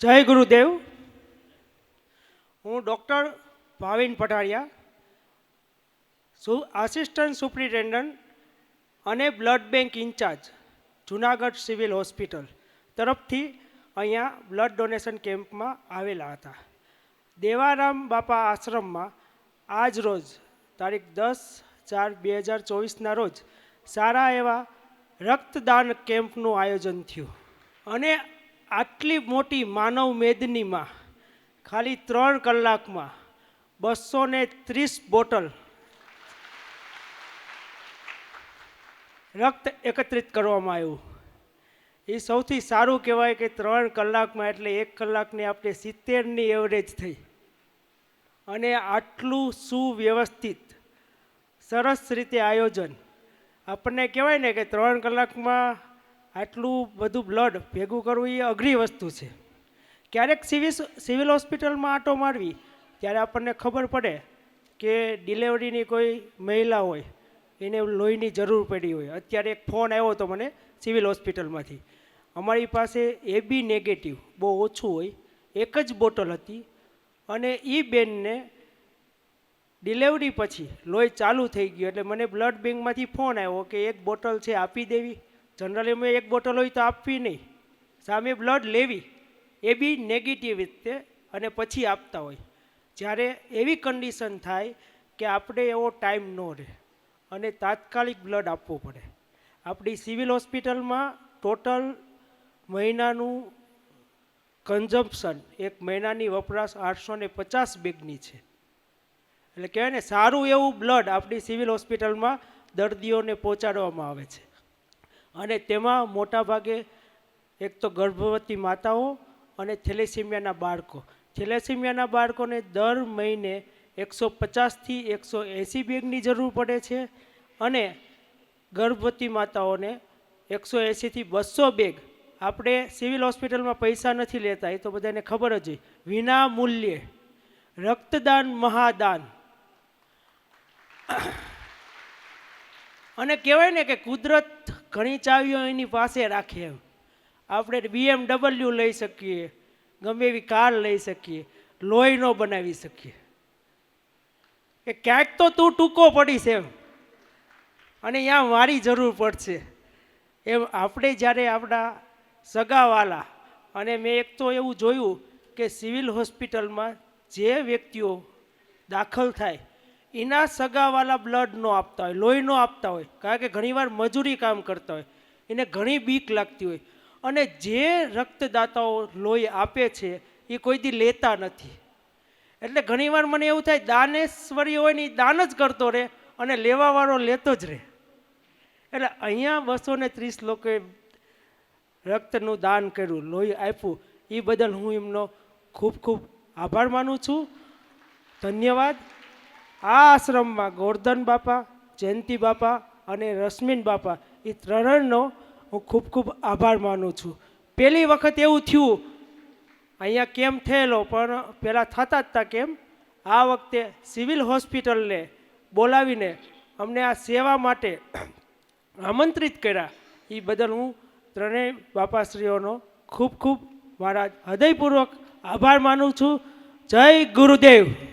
જય ગુરુદેવ. હું ડૉક્ટર ભાવિન પઠારિયા સુ આસિસ્ટન્ટ સુપ્રિન્ટેન્ડન્ટ અને blood bank incharge Junagadh civil hospital તરફથી અહીંયા બ્લડ ડોનેશન કેમ્પમાં આવેલા હતા. દેવારામ બાપા આશ્રમમાં આજ રોજ, તારીખ દસ ચાર બે હજાર ચોવીસના રોજ, સારા એવા રક્તદાન કેમ્પનું આયોજન થયું. અને આટલી મોટી માનવ મેદનીમાં, ખાલી ત્રણ કલાકમાં બસો ને ત્રીસ બોટલ રક્ત એકત્રિત કરવામાં આવ્યું. એ સૌથી સારું કહેવાય કે ત્રણ કલાકમાં એટલે એક કલાકની આપણે સિત્તેરની એવરેજ થઈ. અને આટલું સુવ્યવસ્થિત, સરસ રીતે આયોજન. આપણને કહેવાય ને કે ત્રણ કલાકમાં આટલું બધું બ્લડ ભેગું કરવું એ અઘરી વસ્તુ છે. ક્યારેક સિવિલ સિવિલ હોસ્પિટલમાં આંટો મારવી, ત્યારે આપણને ખબર પડે કે ડિલિવરીની કોઈ મહિલા હોય, એને લોહીની જરૂર પડી હોય. અત્યારે એક ફોન આવ્યો હતો મને સિવિલ હોસ્પિટલમાંથી. અમારી પાસે એ બી નેગેટિવ બહુ ઓછું હોય, એક જ બોટલ હતી અને એ બેનને ડિલિવરી પછી લોહી ચાલુ થઈ ગયું. એટલે મને બ્લડ બેંકમાંથી ફોન આવ્યો કે એક બોટલ છે આપી દેવી. જનરલી અમે એક બોટલ હોય તો આપવી નહીં. સામે બ્લડ લેવી, એ બી નેગેટિવ રીતે અને પછી આપતા હોય. જ્યારે એવી કન્ડિશન થાય કે આપણે એવો ટાઈમ ન રહે અને તાત્કાલિક બ્લડ આપવું પડે. આપણી સિવિલ હોસ્પિટલમાં ટોટલ મહિનાનું કન્ઝમ્પશન એક મહિનાની વપરાશ આઠસો ને પચાસ બેગની છે. એટલે કહેવાય ને, સારું એવું બ્લડ આપણી સિવિલ હોસ્પિટલમાં દર્દીઓને પહોંચાડવામાં આવે છે. અને તેમાં મોટા ભાગે એક તો ગર્ભવતી માતાઓ અને થેલેસીમિયાના બાળકો. થેલેસીમિયાના બાળકોને દર મહિને એકસો પચાસથી એકસો એંસી બેગની જરૂર પડે છે અને ગર્ભવતી માતાઓને એકસો એંસીથી બસો બેગ. આપણે સિવિલ હોસ્પિટલમાં પૈસા નથી લેતા, એ તો બધાને ખબર જ હોય. વિના મૂલ્યે રક્તદાન મહાદાન. અને કહેવાય ને કે કુદરત ઘણી ચાવીઓ એની પાસે રાખે આપણે બીએમડબલ્યુ લઈ શકીએ, ગમે એવી કાર લઈ શકીએ, લોહી ન બનાવી શકીએ. કે ક્યાંક તો તું ટૂંકો પડીશ એમ. અને ત્યાં મારી જરૂર પડશે. એમ આપણે જ્યારે આપણા સગાવાલા, અને મેં એક તો એવું જોયું કે સિવિલ હોસ્પિટલમાં જે વ્યક્તિઓ દાખલ થાય એના સગાવાલા બ્લડ ન આપતા હોય, લોહી ન આપતા હોય, કારણ કે ઘણીવાર મજૂરી કામ કરતા હોય, એને ઘણી બીક લાગતી હોય. અને જે રક્તદાતાઓ લોહી આપે છે, એ કોઈ દી લેતા નથી. એટલે ઘણીવાર મને એવું થાય, દાનેશ્વરી હોય ને એ દાન જ કરતો રહે અને લેવાવાળો લેતો જ રહે. એટલે અહીંયા બસો ને ત્રીસ લોકોએ રક્તનું દાન કર્યું, લોહી આપ્યું. એ બદલ હું એમનો ખૂબ ખૂબ આભાર માનું છું. ધન્યવાદ. આ આશ્રમમાં ગોરધન બાપા, જયંતિ બાપા અને રશ્મિન બાપા, એ ત્રણનો હું ખૂબ ખૂબ આભાર માનું છું. પહેલી વખત એવું થયું, અહીંયા કેમ થયેલો, પણ પહેલાં થતા જ હતા કેમ? આ વખતે સિવિલ હોસ્પિટલને બોલાવીને અમને આ સેવા માટે આમંત્રિત કર્યા. એ બદલ હું ત્રણેય બાપાશ્રીઓનો ખૂબ ખૂબ મારા હૃદયપૂર્વક આભાર માનું છું. જય ગુરુદેવ.